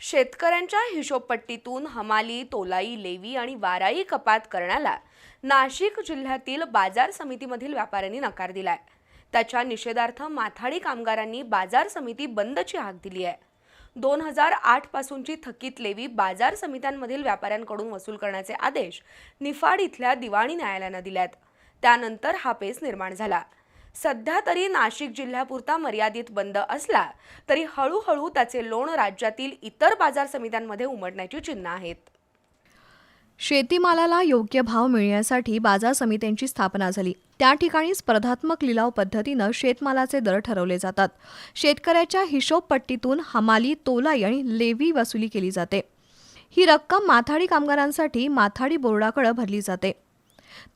शेतकऱ्यांच्या हिशोबपट्टीतून हमाली तोलाई लेवी आणि वाराई कपात करण्याला नाशिक जिल्ह्यातील बाजार समितीमधील व्यापाऱ्यांनी नकार दिलाय. त्याच्या निषेधार्थ माथाडी कामगारांनी बाजार समिती बंदची हाक दिली आहे. दोन हजार आठ पासूनची थकीत लेवी बाजार समित्यांमधील व्यापाऱ्यांकडून वसूल करण्याचे आदेश निफाड इथल्या दिवाणी न्यायालयानं दिल्यात. त्यानंतर हा पेच निर्माण झाला. सध्या तरी नाशिक जिल्ह्यापुरता मर्यादित बंद असला तरी हळूहळू त्याचे लोण राज्यातील इतर बाजार समित्यांमध्ये उमटण्याची चिन्ह आहेत. शेतीमालाला योग्य भाव मिळण्यासाठी बाजार समित्यांची स्थापना झाली. त्या ठिकाणी स्पर्धात्मक लिलाव पद्धतीनं शेतमालाचे दर ठरवले जातात. शेतकऱ्याच्या हिशोबपट्टीतून हमाली तोलाई आणि लेवी वसुली केली जाते. ही रक्कम माथाडी कामगारांसाठी माथाडी बोर्डाकडे भरली जाते.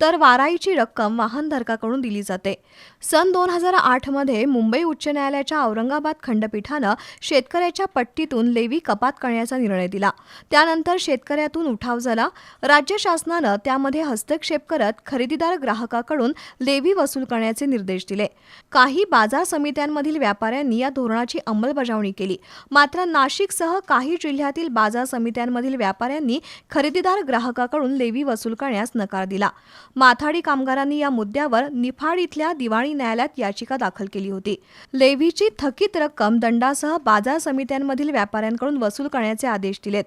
तर वाराईची रक्कम वाहनधारकाकडून दिली जाते. सन दोन हजार आठमध्ये मुंबई उच्च न्यायालयाच्या औरंगाबाद खंडपीठानं शेतकऱ्याच्या पट्टीतून लेवी कपात करण्याचा निर्णय दिला. त्यानंतर शेतकऱ्यातून उठाव झाला. राज्य शासनानं त्यामध्ये हस्तक्षेप करत खरेदीदार ग्राहकाकडून लेवी वसूल करण्याचे निर्देश दिले. काही बाजार समित्यांमधील व्यापाऱ्यांनी या धोरणाची अंमलबजावणी केली. मात्र नाशिकसह काही जिल्ह्यातील बाजार समित्यांमधील व्यापाऱ्यांनी खरेदीदार ग्राहकाकडून लेवी वसूल करण्यास नकार दिला. माथाडी कामगारांनी या मुद्द्यावर निफाड इथल्या दिवाणी न्यायालयात याचिका दाखल केली होती. लेव्हीची थकीत रक्कम दंडासह बाजार समित्यांमधील व्यापाऱ्यांकडून वसूल करण्याचे आदेश दिलेत.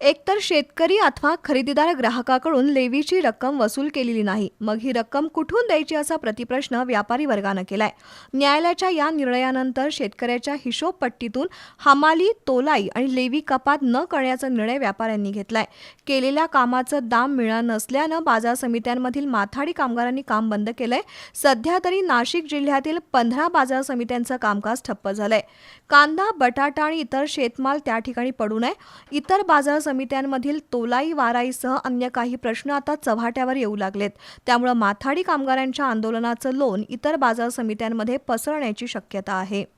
एकतर शेतकरी अथवा खरेदीदार ग्राहकाकडून लेवीची रक्कम वसूल केलेली नाही मग ही रक्कम कुठून द्यायची असा प्रतिप्रश्न व्यापारी वर्गानं केलाय. न्यायालयाच्या या निर्णयानंतर शेतकऱ्याच्या हिशोबपट्टीतून हमाली तोलाई आणि लेवी कपात न करण्याचा निर्णय व्यापाऱ्यांनी घेतलाय. केलेल्या कामाचं दाम मिळणार नसल्यानं बाजार समित्यांमधील माथाडी कामगारांनी काम बंद केलंय. सध्या तरी नाशिक जिल्ह्यातील पंधरा बाजार समित्यांचं कामकाज ठप्प झालंय. कांदा बटाटा आणि इतर शेतमाल त्या ठिकाणी पडू नये. इतर बाजार समित्यांमधील तोलाई वाराईसह अन्य काही प्रश्न आता चव्हाट्यावर येऊ लागलेत. त्यामुळे माथाडी कामगारांच्या आंदोलनाचं लोन इतर बाजार समित्यांमध्ये पसरण्याची शक्यता आहे.